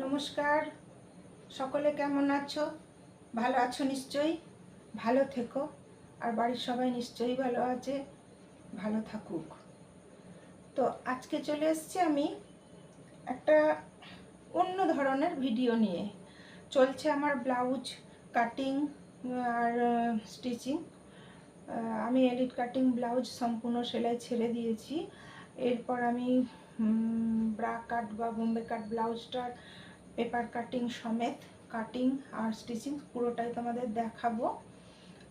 নমস্কার। সকলে কেমন আছো? ভালো আছো নিশ্চয়ই? ভালো থেকো। আর বাড়ির সবাই নিশ্চয়ই ভালো আছে। ভালো থাকুক। তো আজকে চলে এসছি আমি একটা অন্য ধরনের ভিডিও নিয়ে। চলছে আমার ব্লাউজ কাটিং আর স্টিচিং। আমি এডিট কাটিং ব্লাউজ সম্পূর্ণ সেলাই ছেড়ে দিয়েছি। এরপর আমি ব্রা কাট বা বোম্বে কাট ব্লাউজটার পেপার কাটিং সমেত, কাটিং আর স্টিচিং পুরোটাই তোমাদের দেখাবো।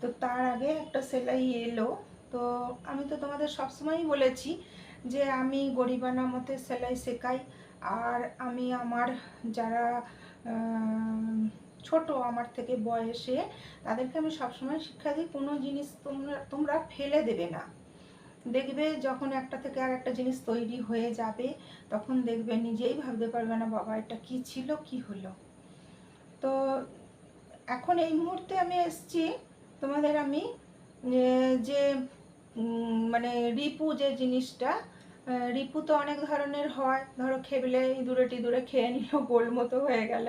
তো তার আগে একটা সেলাই এলো। তো আমি তো তোমাদের সবসময়ই বলেছি যে আমি গরিবানা মতে সেলাই শেখাই। আর আমি আমার যারা ছোট আমার থেকে বয়সে, তাদেরকে আমি সবসময় শিক্ষা দিই, কোনো জিনিস তোমরা তোমরা ফেলে দেবে না। দেখবে যখন একটা থেকে আর একটা জিনিস তৈরি হয়ে যাবে, তখন দেখবে নিজেই ভাবতে পারবে না, বাবা, এটা কি ছিল, কি হলো? তো এখন এই মুহূর্তে আমি এসছি, তোমাদের আমি, যে মানে রিপু যে জিনিসটা রিপু তো অনেক ধরনের হয়, ধরো খেবলে ইঁদুরে টিঁদুরে খেয়ে নিল গোল মতো হয়ে গেল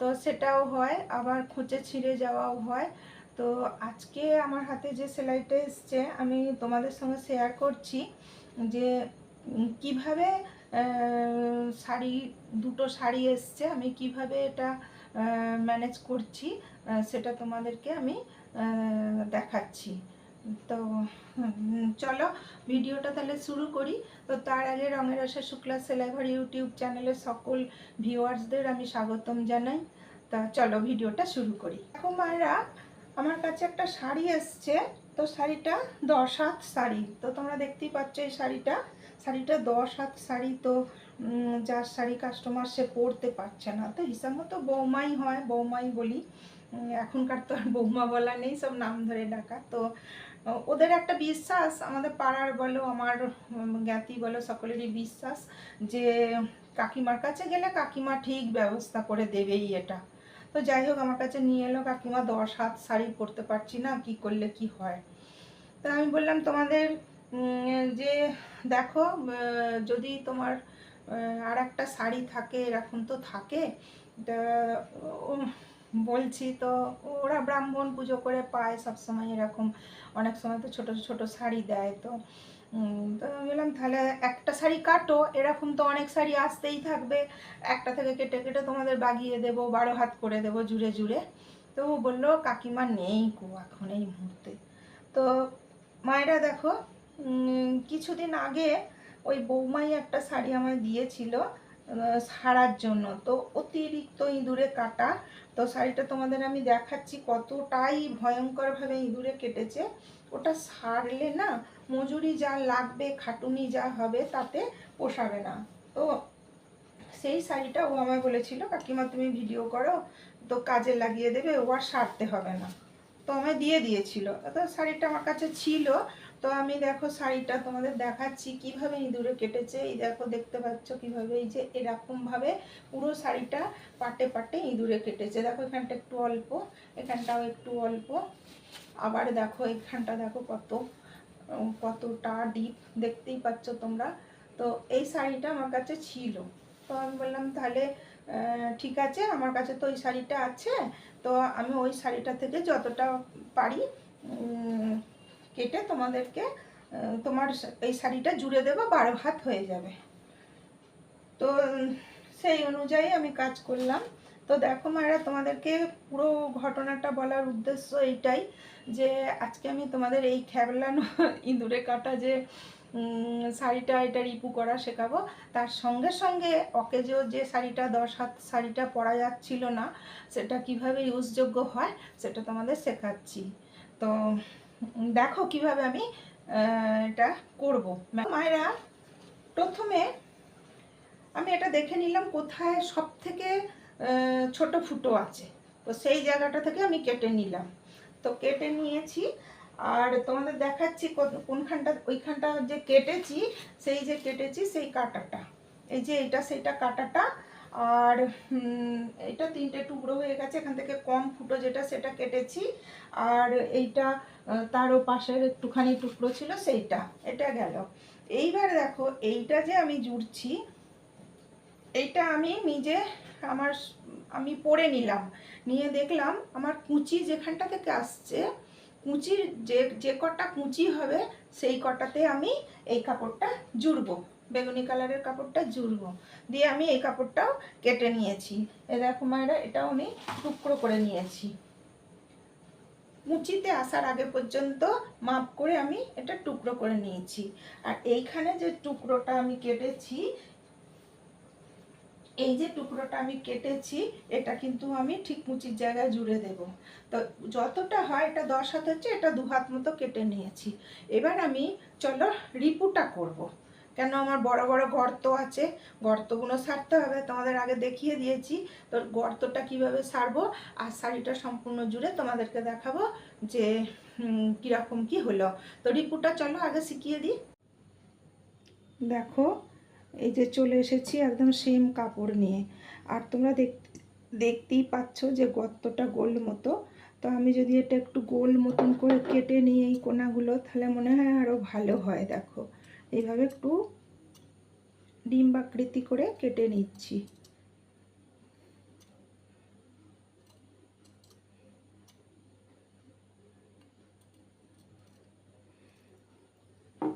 তো সেটাও হয়, আবার খুঁচে ছিঁড়ে যাওয়াও হয় তো আজকে আমার হাতে যে সেলাইটা এসছে, আমি তোমাদের সঙ্গে শেয়ার করছি যে কীভাবে শাড়ি, দুটো শাড়ি এসছে, আমি কীভাবে এটা ম্যানেজ করছি সেটা তোমাদেরকে আমি দেখাচ্ছি। তো চলো ভিডিওটা তাহলে শুরু করি। তো তার আগে রঙের আশা শুক্লা সেলাইভার ইউটিউব চ্যানেলের সকল ভিউয়ার্সদের আমি স্বাগতম জানাই। তা চলো ভিডিওটা শুরু করি। এখন মায়েরা আমার কাছে একটা শাড়ি এসছে, তো শাড়িটা দশ হাত শাড়ি। তো তোমরা দেখতেই পাচ্ছ এই শাড়িটা। শাড়িটা দশ হাত শাড়ি, তো যার শাড়ি কাস্টমার সে পরতে পারছে না। তো হিসাব মতো বৌমাই হয়, বৌমাই বলি। এখনকার তো আর বৌমা বলা নেই, সব নাম ধরে ডাকা। তো, ওদের একটা বিশ্বাস, আমাদের পাড়ার বলো, আমার জ্ঞাতি বলো, সকলেরই বিশ্বাস যে কাকিমার কাছে গেলে কাকিমা ঠিক ব্যবস্থা করে দেবেই এটা। তো যাই হোক, আমার কাছে নিয়ে এলো, কাকিমা দশ হাত শাড়ি পরতে পারছি না, কি করলে কি হয়? তা আমি বললাম, তোমাদের যে দেখো যদি তোমার আর একটা শাড়ি থাকে, এরকম তো থাকে বলছি তো, ওরা ব্রাহ্মণ পুজো করে পায়, সবসময় এরকম, অনেক সময় তো ছোট ছোট শাড়ি দেয় তো। তো আমি বললাম, তাহলে একটা শাড়ি কাটো, এরকম তো অনেক শাড়ি আসতেই থাকবে। একটা থেকে কেটে কেটে তোমাদের বাগিয়ে দেব, বারো হাত করে দেব জুড়ে জুড়ে। তো ও বলল, কাকিমা নেই কো এখন এই মুহূর্তে। তো মায়েরা দেখো কিছুদিন আগে ওই বৌমাই একটা শাড়ি আমায় দিয়েছিল সারার জন্য। তো অতিরিক্ত ইঁদুরে কাটা। তো শাড়িটা তোমাদের আমি দেখাচ্ছি কতটাই ভয়ঙ্করভাবে ইঁদুরে কেটেছে। ওটা সারলে না মজুরি যা লাগবে, খাটুনি যা হবে তাতে পোষাবে না। তো সেই শাড়িটা ও আমায় বলেছিল, কাকিমা, তুমি ভিডিও করো, তো কাজে লাগিয়ে দেবে, ও আর সারতে হবে না। তো আমায় দিয়ে দিয়েছিল। তো শাড়িটা আমার কাছে ছিল। তো আমি দেখো শাড়িটা তোমাদের দেখাচ্ছি, কীভাবে ইঁদুরে কেটেছে। এই দেখো, দেখতে পাচ্ছ কীভাবে এই যে এরকমভাবে পুরো শাড়িটা পাটে পাটে ইঁদুরে কেটেছে। দেখো, এখানটা একটু অল্প, এখানটাও একটু অল্প। আবার দেখো এখানটা দেখো কত কতটা ডিপ দেখতেই পাচ্ছ তোমরা। তো এই শাড়িটা আমার কাছে ছিল। তো আমি বললাম, তাহলে ঠিক আছে, আমার কাছে তো ওই শাড়িটা আছে। তো আমি ওই শাড়িটা থেকে যতটা পারি কেটে তোমাদেরকে তোমার এই শাড়িটা জুড়ে দেবো, বারো হাত হয়ে যাবে। তো, সেই অনুযায়ী আমি কাজ করলাম। তো দেখো মায়েরা, তোমাদেরকে পুরো ঘটনাটা বলার উদ্দেশ্য এইটাই যে আজকে আমি তোমাদের এই খেবলানো ইঁদুরে কাটা যে শাড়িটা এটা রিপু করা শেখাবো। তার সঙ্গে সঙ্গে অকেজো যে শাড়িটা, দশ হাত শাড়িটা পরা যাচ্ছিল না, সেটা কীভাবে ইউজযোগ্য হয় সেটা তোমাদের শেখাচ্ছি। তো দেখো কীভাবে আমি এটা করব। মায়েরা, প্রথমে আমি এটা দেখে নিলাম কোথায় সব থেকে ছোট ফুটো আছে। তো সেই জায়গাটা থেকে আমি কেটে নিলাম। তো কেটে নিয়েছি, আর তোমাদের দেখাচ্ছি কোনখানটা, ওইখানটা যে কেটেছি, সেই যে কেটেছি, সেই কাটাটা। এই যে এটা, সেইটা কাটাটা, আর এটা তিনটে টুকরো হয়ে গেছে। এখান থেকে কম ফুটো যেটা, সেটা কেটেছি। আর এইটা তারও পাশের একটুখানি টুকরো ছিল, সেইটা, এটা গেল। এইবার দেখো, এইটা যে আমি জুড়ছি, এইটা আমি নিজে আমার আমি পরে নিলাম। নিয়ে দেখলাম আমার কুচি যেখানটা থেকে আসছে, কুচির যে যে কটা কুচি হবে সেই কটাতে আমি এই কাপড়টা জুড়বো, বেগুনি কালারের কাপড়টা জুড়বো। দিয়ে আমি এই কাপড়টাও কেটে নিয়েছি। এ দেখো মায়েরা, এটাও আমি টুকরো করে নিয়েছি। কুচিতে আসার আগে পর্যন্ত মাপ করে আমি এটা টুকরো করে নিয়েছি। আর এইখানে যে টুকরোটা আমি কেটেছি এই যে টুকরোটা আমি কেটেছি, এটা কিন্তু আমি ঠিক মুচির জায়গায় জুড়ে দেব। তো যতটা হয় এটা দশ হাত হচ্ছে, এটা দু হাত মতো কেটে নিয়েছি। এবার আমি চলো রিপুটা করব। কেন আমার বড় বড় গর্ত আছে, গর্তগুলো সারতে হবে, তোমাদের আগে দেখিয়ে দিয়েছি। তো গর্তটা কীভাবে সারবো? আর শাড়িটা সম্পূর্ণ জুড়ে তোমাদেরকে দেখাবো যে কীরকম কি হলো। তো রিপুটা চলো আগে শিখিয়ে দিই। দেখো এই যে চলে এসেছি একদম সেম কাপড় নিয়ে। আর তোমরা দেখ, দেখতেই পাচ্ছ যে গর্তটা গোল মতো। তো আমি যদি এটা একটু গোল মতন করে কেটে নিই এই কোনাগুলো, তাহলে মনে হয় আরও ভালো হয়, দেখো। এইভাবে একটু ডিম্বাকৃতি করে কেটে নিচ্ছি।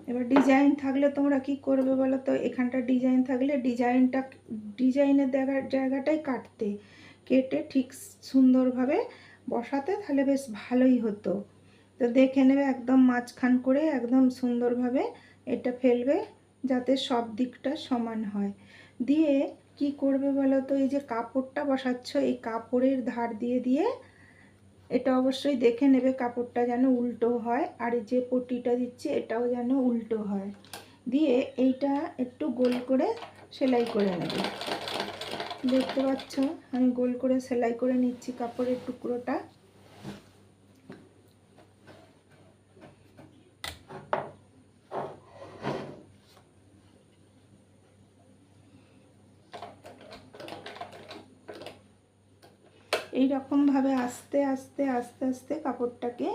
এবার ডিজাইন থাকলে তোমরা কি করবে বলো তো? এখানটা ডিজাইন থাকলে ডিজাইনটা ডিজাইনের জায়গা, জায়গাটাই কাটতে, কেটে ঠিক সুন্দরভাবে বসাতে তাহলে বেশ ভালোই হতো। তো দেখে নেবে একদম মাঝখান করে একদম সুন্দরভাবে এটা ফেলবে যাতে সব দিকটা সমান হয়। দিয়ে কি করবে বলো তো? এই যে কাপড়টা বসাচ্ছ, এই কাপড়ের ধার দিয়ে দিয়ে এটা অবশ্যই দেখে নেবে, কাপড়টা যেন উল্টো হয়। আর যে পটিটা দিচ্ছে, এটাও যেন উল্টো হয়। দিয়ে এইটা একটু গোল করে সেলাই করে নেবে। দেখতে পাচ্ছ, আমি গোল করে সেলাই করে নিচ্ছি কাপড়ের টুকরোটা। এই রকমভাবে আস্তে আস্তে আস্তে আস্তে কাপড়টাকে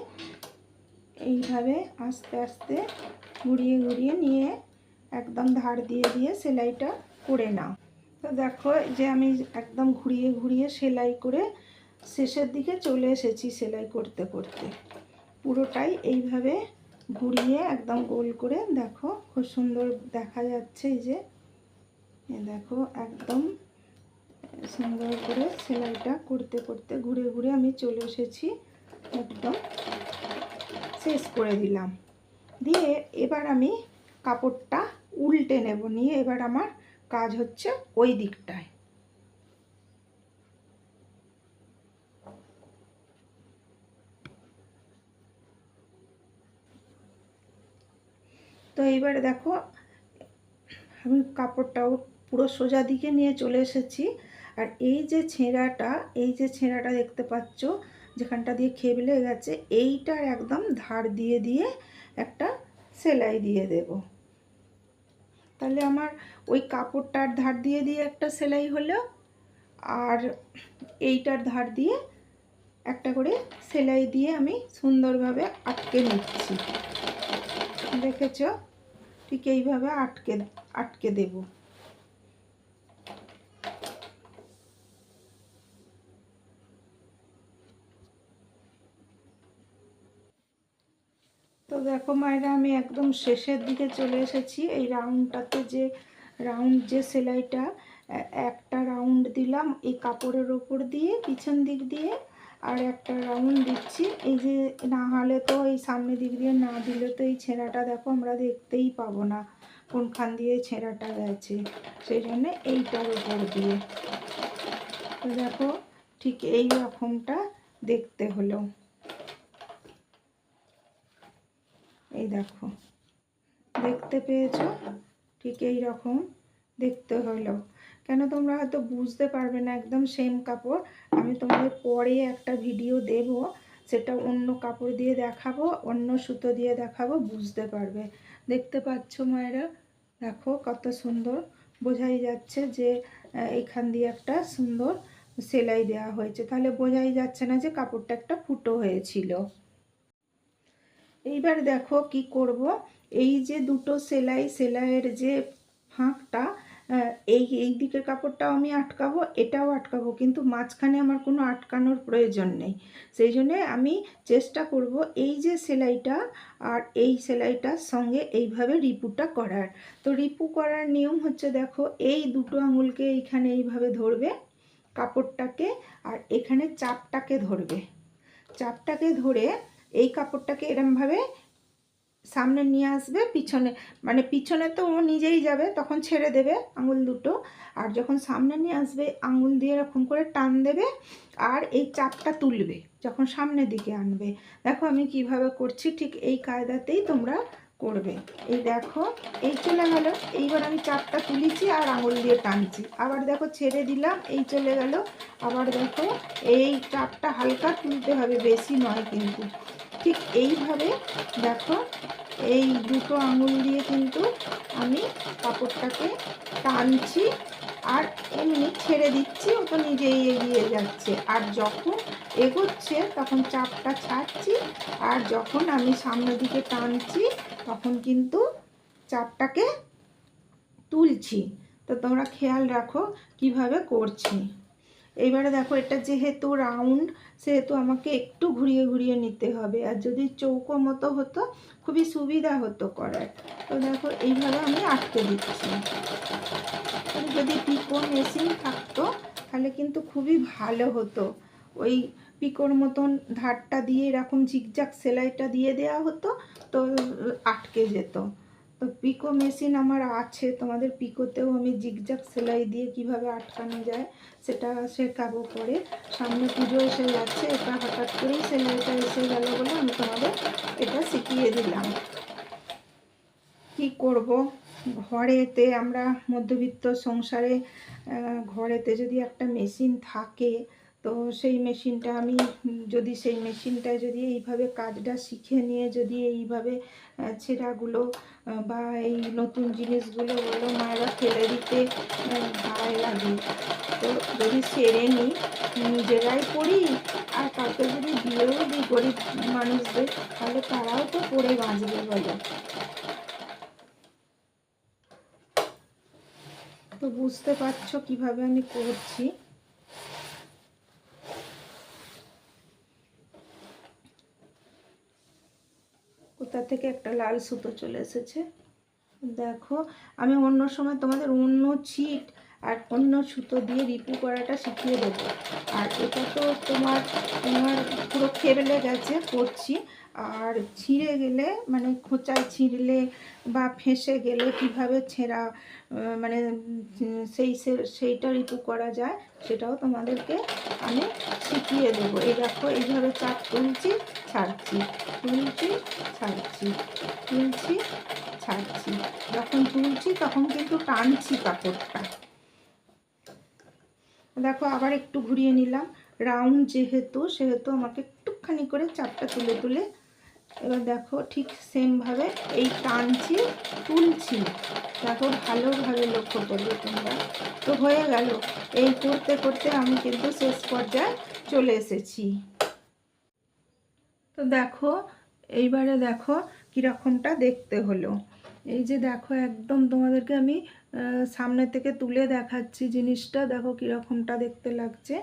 এইভাবে আস্তে আস্তে ঘুরিয়ে ঘুরিয়ে নিয়ে একদম ধার দিয়ে দিয়ে সেলাইটা করে নাও। তো দেখো যে আমি একদম ঘুরিয়ে ঘুরিয়ে সেলাই করে শেষের দিকে চলে এসেছি সেলাই করতে করতে। পুরোটাই এইভাবে ঘুরিয়ে একদম গোল করে দেখো, খুব সুন্দর দেখা যাচ্ছে এই যে। দেখো, একদম সুন্দর করে সেলাইটা করতে করতে ঘুরে ঘুরে আমি চলে এসেছি একদম শেষ করে দিলাম। দিয়ে এবার আমি কাপড়টা উল্টে নেব, নিয়ে এবার আমার কাজ হচ্ছে ওই দিকটায়। তো এইবার দেখো, আমি কাপড়টাও পুরো সোজা দিকে নিয়ে চলে এসেছি। আর এই যে ছেঁড়াটা, এই যে ছেঁড়াটা দেখতে পাচ্ছ, যেখানটা দিয়ে খেবলে গেছে, এইটার একদম ধার দিয়ে দিয়ে একটা সেলাই দিয়ে দেব। তাহলে আমার ওই কাপড়টার ধার দিয়ে দিয়ে একটা সেলাই হলো, আর এইটার ধার দিয়ে একটা করে সেলাই দিয়ে আমি সুন্দরভাবে আটকে নিচ্ছি। দেখেছ? ঠিক এইভাবে আটকে আটকে দেবো। দেখো মায়েরা, আমি একদম শেষের দিকে চলে এসেছি। এই রাউন্ডটাতে যে রাউন্ড যে সেলাইটা একটা রাউন্ড দিলাম এই কাপড়ের ওপর দিয়ে, পিছন দিক দিয়ে, আর একটা রাউন্ড দিচ্ছি। এই যে না হলে তো এই সামনের দিক দিয়ে না দিলে তো এই ছেঁড়াটা দেখো আমরা দেখতেই পাবো না কোনখান দিয়ে ছেঁড়াটা গেছে। সেই জন্য এইটার ওপর দিয়ে। তো দেখো ঠিক এই রকমটা দেখতে হলো। এই দেখো। দেখতে পেয়েছ? ঠিক এই রকম দেখতে হলো। কেন তোমরা হয়তো বুঝতে পারবে না, একদম সেম কাপড়। আমি তোমাদের পরে একটা ভিডিও দেব, সেটা অন্য কাপড় দিয়ে দেখাবো, অন্য সুতো দিয়ে দেখাবো, বুঝতে পারবে। দেখতে পাচ্ছ মায়েরা? দেখো কত সুন্দর। বোঝাই যাচ্ছে যে এখান দিয়ে একটা সুন্দর সেলাই দেওয়া হয়েছে। তাহলে বোঝাই যাচ্ছে না যে কাপড়টা একটা ফুটো হয়েছিল। এইবার দেখো কি করব? এই যে দুটো সেলাই, সেলাইয়ের যে ফাঁকটা এই এই দিকের কাপড়টাও আমি আটকাবো, এটাও আটকাবো, কিন্তু মাঝখানে আমার কোনো আটকানোর প্রয়োজন নেই। সেই জন্যে আমি চেষ্টা করব এই যে সেলাইটা আর এই সেলাইটার সঙ্গে এইভাবে রিপুটা করার। তো রিপু করার নিয়ম হচ্ছে দেখো, এই দুটো আঙুলকে এইখানে এইভাবে ধরবে কাপড়টাকে, আর এখানে চাপটাকে ধরবে। চাপটাকে ধরে এই কাপড়টাকে এরমভাবে সামনে নিয়ে আসবে, পিছনে মানে পিছনে তো ও নিজেই যাবে, তখন ছেড়ে দেবে আঙুল দুটো। আর যখন সামনে নিয়ে আসবে, আঙুল দিয়ে এরকম করে টান দেবে আর এই চাপটা তুলবে, যখন সামনের দিকে আনবে। দেখো আমি কীভাবে করছি, ঠিক এই কায়দাতেই তোমরা করবে। এই দেখো, এই চলে গেল। এইবার আমি চাপটা তুলেছি আর আঙুল দিয়ে টানছি। আবার দেখো ছেড়ে দিলাম, এই চলে গেল। আবার দেখো, এই চাপটা হালকা তুলতে হবে, বেশি নয় কিন্তু। ঠিক এইভাবে দেখো, এই দুটো আঙুল দিয়ে কিন্তু আমি কাপড়টাকে টানছি আর এমনি ছেড়ে দিচ্ছি ও তো নিজেই এগিয়ে যাচ্ছে। আর যখন এগোচ্ছে, তখন চাপটা ছাড়ছি আর যখন আমি সামনের দিকে টানছি, তখন কিন্তু চাপটাকে তুলছি। তো তোমরা খেয়াল রাখো কীভাবে করছি। এবারে দেখো, এটা যেহেতু রাউন্ড সেহেতু আমাকে একটু ঘুরিয়ে ঘুরিয়ে নিতে হবে। আর যদি চৌকো মতো হতো, খুবই সুবিধা হতো করার। তো দেখো, এইভাবে আমি আটকে দিচ্ছি। যদি পিকো মেশিন থাকতো, তাহলে কিন্তু খুবই ভালো হতো। ওই পিকোর মতন ধারটা দিয়ে এরকম ঝিকঝাক সেলাইটা দিয়ে দেওয়া হতো, তো আটকে যেত। তো পিকো মেশিন আমার আছে, তোমাদের পিকোতেও আমি জিগজাগ সেলাই দিয়ে কীভাবে আটকানো যায় সেটা শেখাবো পরে। সামনে পুজো এসে যাচ্ছে, এটা হঠাৎ করেই সেলাইটা এসে গেল বলে আমি তোমাদের এটা শিখিয়ে দিলাম। কি করব? ঘরেতে আমরা মধ্যবিত্ত সংসারে ঘরেতে যদি একটা মেশিন থাকে তো সেই মেশিনটা আমি, যদি সেই মেশিনটায় যদি এইভাবে কাজটা শিখে নিয়ে যদি এইভাবে ছেঁড়াগুলো বা এই নতুন জিনিসগুলো হলো মায়েরা ফেলে দিতে গায়ে লাগে। তো যদি সেরে নিই, নিজেরাই পড়ি আর কাউকে যদি দিয়েও দিই গরিব মানুষদের, তাহলে তারাও তো পড়ে বাঁচবে বলো। তো বুঝতে পারছ কীভাবে আমি করছি? কোথা থেকে একটা লাল সুতো চলে এসেছে। দেখো, আমি অন্য সময় তোমাদের অন্য ছিট আর অন্য সুতো দিয়ে রিপু করাটা শিখিয়ে দেবো। আর এটা তো তোমার তোমার পুরো খেবলে গেছে, করছি। আর ছিঁড়ে গেলে মানে খোঁচায় ছিঁড়লে বা ফেঁসে গেলে কীভাবে ছেঁড়া মানে সেই সেইটা রিপু করা যায়, সেটাও তোমাদেরকে আমি শিখিয়ে দেবো। এই দেখো, এইভাবে চাপ তুলছি, ছাড়ছি তুলছি ছাড়ছি তুলছি, ছাড়ছি। যখন তুলছি তখন কিন্তু টানছি কাপড়টা। দেখো, আবার একটু ঘুরিয়ে নিলাম। রাউন্ড যেহেতু, সেহেতু আমাকে একটুখানি করে চাপটা তুলে তুলে এবার দেখো ঠিক সেমভাবে এই টানছি, তুলছি। দেখো ভালোভাবে লক্ষ্য করবে তোমরা। তো হয়ে গেল। এই করতে করতে আমি কিন্তু শেষ পর্যায়ে চলে এসেছি। তো দেখো, এইবারে দেখো কীরকমটা দেখতে হলো। এই যে দেখো একদম তোমাদেরকে আমি সামনে থেকে তুলে দেখাচ্ছি জিনিসটা। দেখো কীরকমটা দেখতে লাগছে।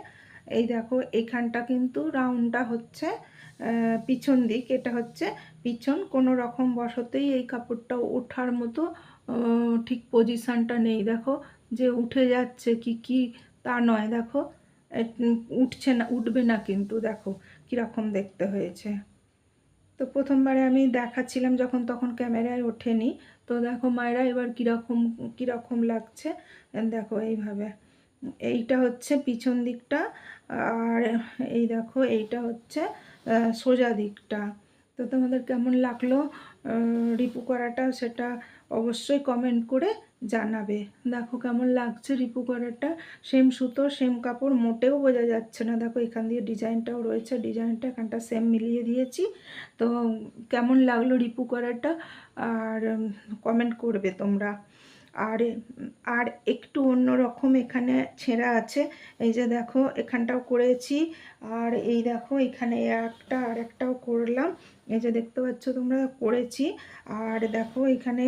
এই দেখো এইখানটা কিন্তু রাউন্ডটা হচ্ছে। পিছন দিক, এটা হচ্ছে পিছন। কোনো রকম বশতেই এই কাপড়টা ওঠার মতো ঠিক পজিশানটা নেই। দেখো যে উঠে যাচ্ছে কি কি তা নয়। দেখো উঠছে না, উঠবে না কিন্তু। দেখো কীরকম দেখতে হয়েছে। তো প্রথমবারে আমি দেখাচ্ছিলাম যখন, তখন ক্যামেরায় ওঠেনি। তো দেখো মায়েরা এবার কীরকম কীরকম লাগছে। দেখো এইভাবে। এইটা হচ্ছে পিছন দিকটা। আর এই দেখো এইটা হচ্ছে সোজা দিকটা। তো তোমাদের কেমন লাগল? রিপু করাটা সেটা অবশ্যই কমেন্ট করে জানাবে। দেখো কেমন লাগছে রিপু করাটা। সেম সুতো, সেম কাপড়, মোটেও বোঝা যাচ্ছে না। দেখো এখান দিয়ে ডিজাইনটাও রয়েছে, ডিজাইনটা এখানটা সেম মিলিয়ে দিয়েছি। তো কেমন লাগল রিপু করাটা? আর কমেন্ট করবে তোমরা। আর আর একটু অন্যরকম এখানে ছেঁড়া আছে। এই যে দেখো, এখানটাও করেছি। আর এই দেখো, এখানে একটা আর একটাও করলাম। এই যে দেখতে পাচ্ছ তোমরা, করেছি। আর দেখো, এখানে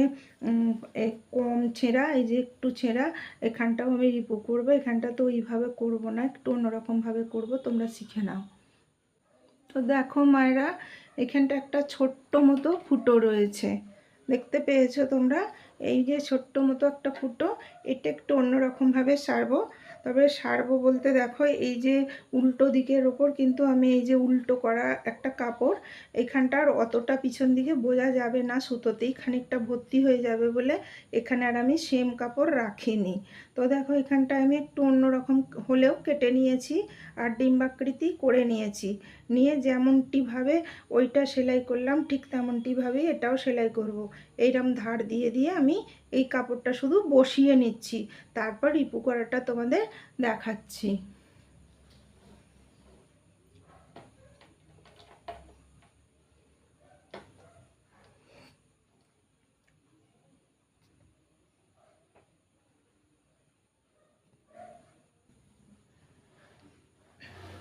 কম ছেঁড়া, এই যে একটু ছেঁড়া, এখানটাও আমি রিপু করব। এখানটা তো ওইভাবে করব না, একটু অন্যরকমভাবে করব, তোমরা শিখে নাও। তো দেখো মায়েরা, এখানটা একটা ছোট্ট মতো ফুটো রয়েছে। দেখতে পেয়েছ তোমরা? এই যে ছোট্ট মতো একটা ফুটো, এটা একটু অন্যরকমভাবে সারবো। তবে সারবো বলতে দেখো, এই যে উল্টো দিকের ওপর কিন্তু আমি এই যে উল্টো করা একটা কাপড়, এখানটার অতটা পিছন দিকে বোঝা যাবে না, সুতোতেই খানিকটা ভর্তি হয়ে যাবে বলে এখানে আর আমি সেম কাপড় রাখিনি। তো দেখো, এখানটায় আমি একটু অন্যরকম হলেও কেটে নিয়েছি আর ডিম্বাকৃতি করে নিয়েছি। নিয়ে যেমনটিভাবে ওইটা সেলাই করলাম, ঠিক তেমনটিভাবেই এটাও সেলাই করব। এইরকম ধার দিয়ে দিয়ে আমি এই কাপড়টা শুধু বসিয়ে নিচ্ছি। তারপর রিপু করাটা তোমাদের দেখাচ্ছি।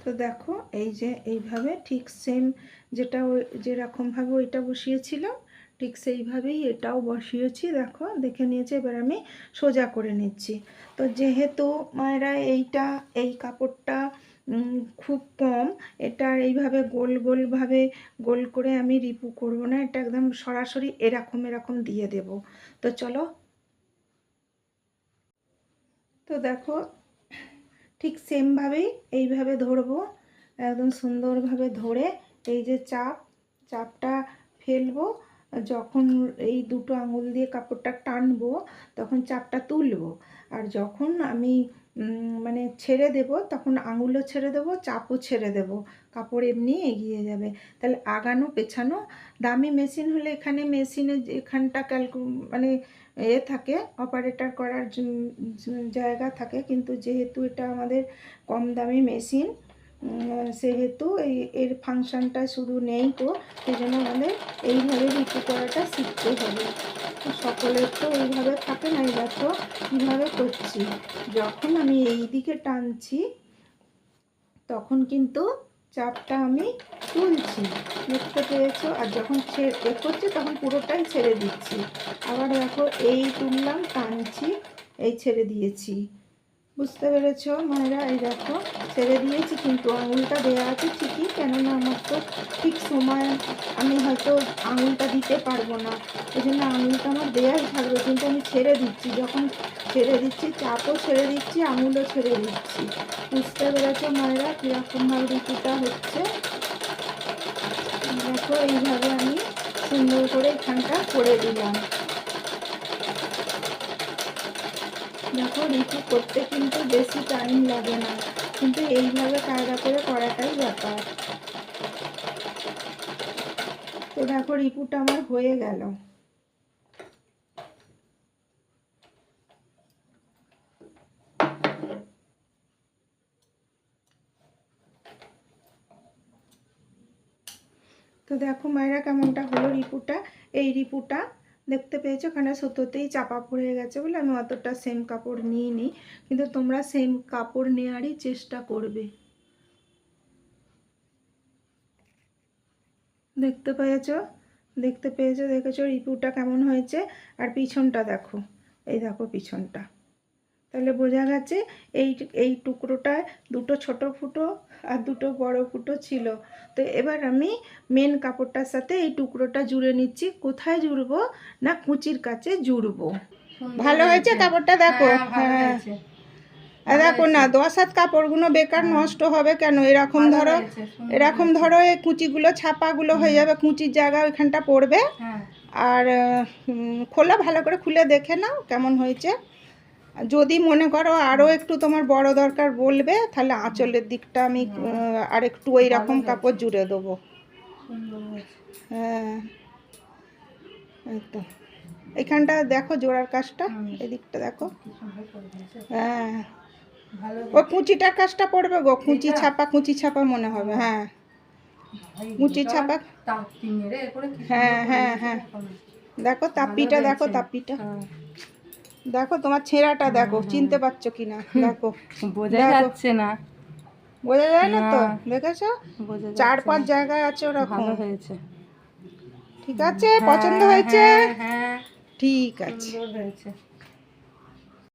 তো দেখো, এই যে এইভাবে ঠিক সেম যেটা ওই যেরকমভাবে ওইটা বসিয়েছিলাম, ঠিক সেইভাবেই এটাও বসিয়েছি। দেখো, দেখে নিয়েছি, এবার আমি সোজা করে নিচ্ছি। তো যেহেতু মায়েরা এইটা, এই কাপড়টা খুব কম, এটা এইভাবে গোল গোলভাবে গোল করে আমি রিপু করব না, এটা একদম সরাসরি এরকম এরকম দিয়ে দেব। তো চলো। তো দেখো ঠিক সেমভাবেই এইভাবে ধরবো, একদম সুন্দরভাবে ধরে এই যে চাপ, চাপটা ফেলব, যখন এই দুটো আঙুল দিয়ে কাপড়টা টানবো, তখন চাপটা তুলবো। আর যখন আমি মানে ছেড়ে দেব, তখন আঙুলও ছেড়ে দেব, চাপও ছেড়ে দেব, কাপড় এমনি এগিয়ে যাবে। তাহলে আগানো, পেছানো, দামি মেশিন হলে এখানে মেশিনে এখানটা ক্যালকু মানে এ থাকে, অপারেটর করার জায়গা থাকে, কিন্তু যেহেতু এটা আমাদের কম দামি মেশিন সেহেতু এই এর ফাংশনটা শুধু নেই তো সেই জন্য আমাদের এইভাবে রিপু করাটা শিখতে হবে। সকলের তো এইভাবে থাকে না এই তো কীভাবে করছি। যখন আমি এই দিকে টানছি, তখন কিন্তু চাপটা আমি তুলছি। দেখতে পেয়েছ? আর যখন এ করছি, তখন পুরোটাই ছেড়ে দিচ্ছি। আবার দেখো, এই তুললাম, টানছি, এই ছেড়ে দিয়েছি। বুঝতে পেরেছ? মায়েরা, এই দেখো, ছেড়ে দিয়েছি, কিন্তু আঙুলটা দেওয়া আছে ঠিকই, কেননা আমার তো ঠিক সময় আমি হয়তো আঙুলটা দিতে পারব না। এই জন্য আঙুলটা আমার দেওয়াই থাকবে, কিন্তু আমি ছেড়ে দিচ্ছি, যখন ছেড়ে দিচ্ছি, চাপও ছেড়ে দিচ্ছি, আঙুলও ছেড়ে দিচ্ছি। বুঝতে পেরেছ মায়েরা, কীরকমভাবে ঋতুটা হচ্ছে? দেখো, এইভাবে আমি সুন্দর করে এখানটা করে দিলাম। দেখো ঋতু করতে কিন্তু বেশি টাইম লাগে না। কিন্তু এইভাবে কায়দা করে করাটাই ব্যাপার। তো দেখো রিপুটা আমার হয়ে গেল। তো দেখো মায়েরা কেমনটা হলো রিপুটা এই রিপুটা দেখতে পেয়েছ? ওখানে সুতোতেই চাপা পড়ে গেছে বলে আমি অতটা সেম কাপড় নিয়ে নিই কিন্তু তোমরা সেম কাপড় নেওয়ারই চেষ্টা করবে। দেখতে পেয়েছ? দেখতে পেয়েছ, দেখেছ? রিপুটা কেমন হয়েছে? আর পিছনটা দেখো। এই দেখো পিছনটা। তাহলে বোঝা গেছে এই এই টুকরোটায় দুটো ছোট ফুটো আর দুটো বড় ফুটো ছিল। তো এবার আমি মেন কাপড়টার সাথে এই টুকরোটা জুড়ে নিচ্ছি। কোথায় জুড়বো না কুচির কাছে জুড়বো? ভালো হয়েছে। কাপড়টা? দেখো। হ্যাঁ। দেখো না দশ হাত কাপড়গুলো বেকার নষ্ট হবে কেন? এরকম ধরো এরকম ধরো এই কুচিগুলো ছাপাগুলো হয়ে যাবে কুচির জায়গা ওইখানটা পড়বে। হ্যাঁ। আর খোলা ভালো করে খুলে দেখে নাও কেমন হয়েছে। যদি মনে করো আরও একটু তোমার বড় দরকার বলবে তাহলে আঁচলের দিকটা আমি আর একটু ওই রকম কাপড় জুড়ে দেবো। হ্যাঁ তো। এখানটা দেখো জোড়ার কাজটা এদিকটা দেখো। হ্যাঁ। ও কুচিটার কাজটা পড়বে গো কুচি? ছাপা কুচি ছাপা মনে হবে হ্যাঁ। কুচি ছাপা। হ্যাঁ, হ্যাঁ, হ্যাঁ। দেখো। না। দেখো তাপ্পিটা ভালো দেখো হ্যাঁ। তোমার ছেঁড়াটা দেখো চিনতে পারছ কিনা? দেখো। বোঝা যাচ্ছে না। বোঝা যায় না তো। দেখেছ? চার পাঁচ জায়গায় আছে ওরকম। ভালো হয়েছে। ঠিক আছে? পছন্দ হয়েছে? হ্যাঁ হ্যাঁ। ঠিক আছে।